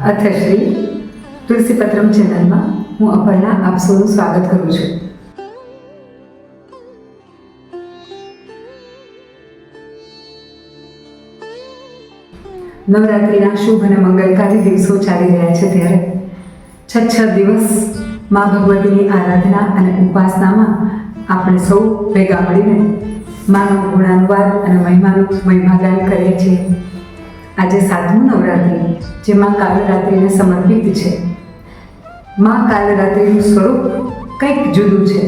અથશ્રી તુલસીપત્રમ ચેનલમાં હું અપર્ણા આપ સૌનું સ્વાગત કરું છું. નવરાત્રિના શુભ અને મંગલકારી દિવસો ચાલી રહ્યા છે ત્યારે છ છ દિવસ મા ભગવતીની આરાધના અને ઉપાસનામાં આપણે સૌ ભેગા મળીને માનો ગુણાનુવાદ અને મહિમાનું મહિમાગાન કરીએ છીએ. આજે સાતમું નવરાત્રિ જે માં કાલરાત્રિને સમર્પિત છે. માં કાલરાત્રિનું સ્વરૂપ કંઈક જુદું છે.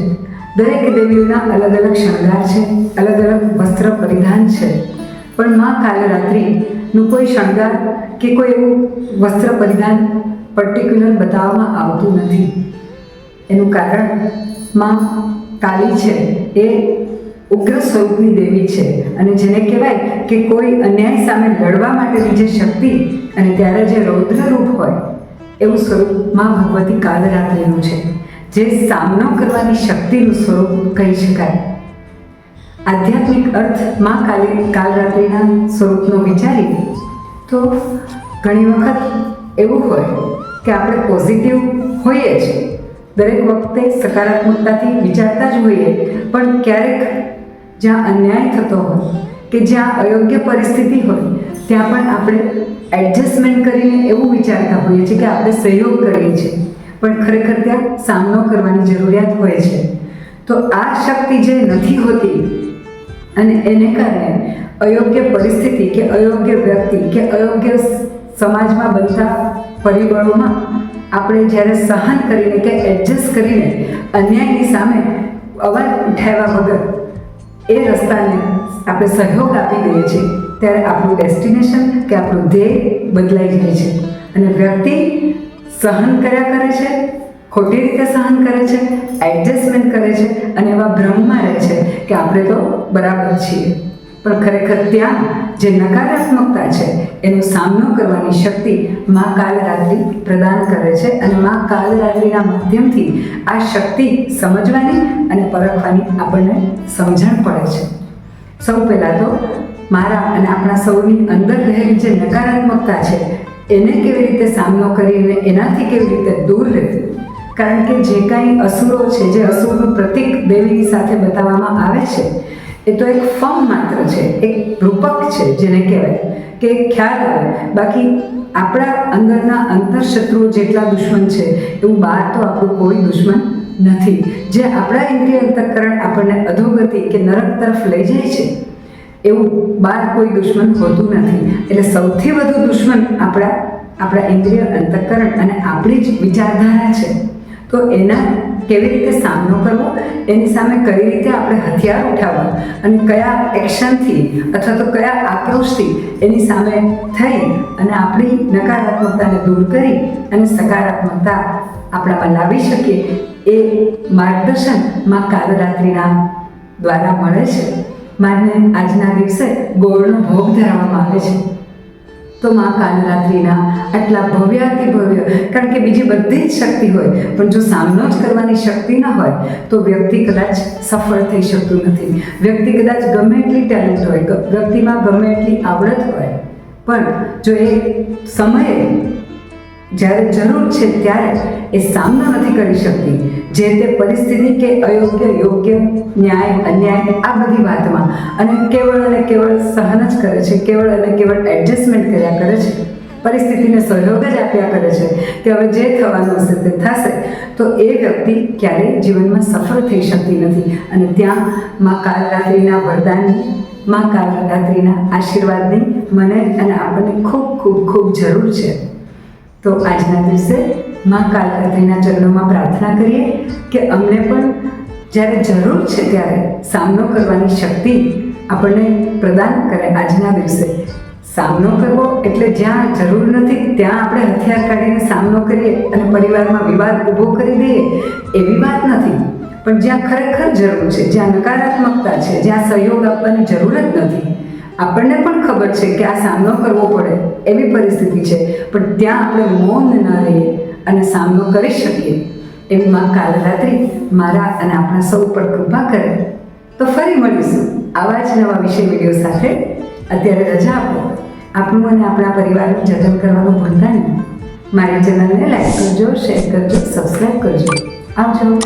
દરેક દેવીઓના અલગ અલગ શણગાર છે, અલગ અલગ વસ્ત્ર પરિધાન છે. પણ માં કાલરાત્રિનું કોઈ શણગાર કે કોઈ એવું વસ્ત્ર પરિધાન પર્ટિક્યુલર બતાવવામાં આવતું નથી. એનું કારણમાં કાલી છે. એ ઉગ્ર સ્વરૂપની દેવી છે. અને જેને કહેવાય કે કોઈ અન્યાય સામે લડવા માટેની જે શક્તિ અને ત્યારે જે રૌદ્ર રૂપ હોય, એવું સ્વરૂપમાં ભગવતી કાલરાત્રિનું છે. જે સામનો કરવાની શક્તિનું સ્વરૂપ કહી શકાય. આધ્યાત્મિક અર્થમાં કાલી કાલરાત્રિના સ્વરૂપનો વિચારી, તો ઘણી વખત એવું હોય કે આપણે પોઝિટિવ હોઈએ જ. દરેક વખતે સકારાત્મકતાથી વિચારતા જ હોઈએ, પણ ક્યારેક જ્યાં અન્યાય થતો હોય કે જ્યાં અયોગ્ય પરિસ્થિતિ હોય, ત્યાં પણ આપણે એડજસ્ટમેન્ટ કરીને એવું વિચારતા હોઈએ છીએ કે આપણે સહયોગ કરીએ છીએ. પણ ખરેખર ત્યાં સામનો કરવાની જરૂરિયાત હોય છે. તો આ શક્તિ જે નથી હોતી અને એને કારણે અયોગ્ય પરિસ્થિતિ કે અયોગ્ય વ્યક્તિ કે અયોગ્ય સમાજમાં બનતા પરિબળોમાં આપણે જ્યારે સહન કરીને કે એડજસ્ટ કરીને અન્યાયની સામે અવાજ ઉઠાવ્યા વગર એ રસ્તાને આપણે સહયોગ આપી દઈએ છીએ, ત્યારે આપણું ડેસ્ટિનેશન કે આપણું ધ્યેય બદલાઈ જાય છે. અને વ્યક્તિ સહન કર્યા કરે છે, ખોટી રીતે સહન કરે છે એડજસ્ટમેન્ટ કરે છે, અને એવા ભ્રમમાં રહે છે કે આપણે તો બરાબર છીએ. પણ ખરેખર ત્યાં જે નકારાત્મકતા છે, એનો સામનો કરવાની શક્તિ મા કાલરાત્રિ પ્રદાન કરે છે અને મા કાલરાત્રિના માધ્યમથી આ શક્તિ સમજવાની અને પરખવાની આપણને સમજણ પડે છે. સૌ પહેલાં તો મારા અને આપણા સૌની અંદર રહેલી જે નકારાત્મકતા છે, એને કેવી રીતે સામનો કરીને એનાથી કેવી રીતે દૂર રહેવું? કારણ કે જે કાંઈ અસુરો છે, જે અસુરનું પ્રતીક દેવીની સાથે બતાવવામાં આવે છે એ તો એક ફોર્મ માત્ર છે, એક રૂપક છે જેને કહેવાય, કે ખ્યાલ આવે. બાકી આપણા અંદરના અંતરશત્રુઓ જેટલા દુશ્મન છે, એવું બહાર તો આપણું કોઈ દુશ્મન નથી. જે આપણા ઇન્દ્રિય અંતઃકરણ આપણને અધોગતિ કે નરક તરફ લઈ જાય છે, એવું બહાર કોઈ દુશ્મન હોતું નથી. એટલે સૌથી વધુ દુશ્મન આપણા આપણા ઇન્દ્રિય અંતઃકરણ અને આપણી જ વિચારધારા છે. તો એના કેવી રીતે સામનો કરવો? એની સામે કઈ રીતે આપણે હથિયાર ઉઠાવવા? અને કયા એક્શનથી અથવા તો કયા આક્રોશથી એની સામે થઈ અને આપણી નકારાત્મકતાને દૂર કરી અને સકારાત્મકતા આપણામાં લાવી શકીએ એ માર્ગદર્શનમાં કાલરાત્રિના દ્વારા મળે છે. મારને આજના દિવસે ગોળનો ભોગ ધરાવવામાં આવે છે. તો મા કાલરાત્રિના આટલા ભવ્યાતિ ભવ્ય, કારણ કે બીજી બધી જ શક્તિ હોય. પણ જો સામનો જ કરવાની શક્તિ ન હોય, તો વ્યક્તિ કદાચ સફળ થઈ શકતું નથી. વ્યક્તિ કદાચ ગમે એટલી ટેલેન્ટ હોય વ્યક્તિમાં ગમે એટલી આવડત હોય. પણ જો એ સમયે જ્યારે જરૂર છે ત્યારે એ સામનો નથી કરી શકતી. જે તે પરિસ્થિતિ કે અયોગ્ય, યોગ્ય, ન્યાય, અન્યાય, આ બધી વાતમાં અને કેવળ અને કેવળ સહન જ કરે છે, કેવળ અને કેવળ એડજસ્ટમેન્ટ કર્યા કરે છે, પરિસ્થિતિને સહયોગ જ આપ્યા કરે છે કે હવે જે થવાનું હશે તે થશે, તો એ વ્યક્તિ ક્યારેય જીવનમાં સફળ થઈ શકતી નથી. અને ત્યાં માં કાલરાત્રિના વરદાનની, માં કાલરાત્રિના આશીર્વાદની મને અને આપણને ખૂબ ખૂબ ખૂબ જરૂર છે. તો આજના દિવસે માં કાલરાત્રિના ચરણોમાં પ્રાર્થના કરીએ કે અમને પણ જ્યારે જરૂર છે ત્યારે સામનો કરવાની શક્તિ આપણને પ્રદાન કરે આજના દિવસે. સામનો કરવો એટલે જ્યાં જરૂર નથી ત્યાં આપણે હથિયાર કાઢીને સામનો કરીએ અને પરિવારમાં વિવાદ ઊભો કરી દઈએ એવી વાત નથી. પણ જ્યાં ખરેખર જરૂર છે, જ્યાં નકારાત્મકતા છે, જ્યાં સહયોગ આપવાની જરૂર જ નથી આપણને પણ ખબર છે કે આ સામનો કરવો પડે એવી પરિસ્થિતિ છે. પણ ત્યાં આપણે મૌન ન રહીએ અને સામનો કરી શકીએ. એવી માં કાલ રાત્રિ મારા અને આપણા સૌ પર કૃપા કરે. તો ફરી મળીશું આવા જ નવા વિષય વીડિયો સાથે. અત્યારે રજા આપો. આપણું અને આપણા પરિવારનું જતન કરવાનું ભૂલતા નહીં. મારી ચેનલને લાઈક કરજો શેર કરજો સબસ્ક્રાઈબ કરજો. આવજો.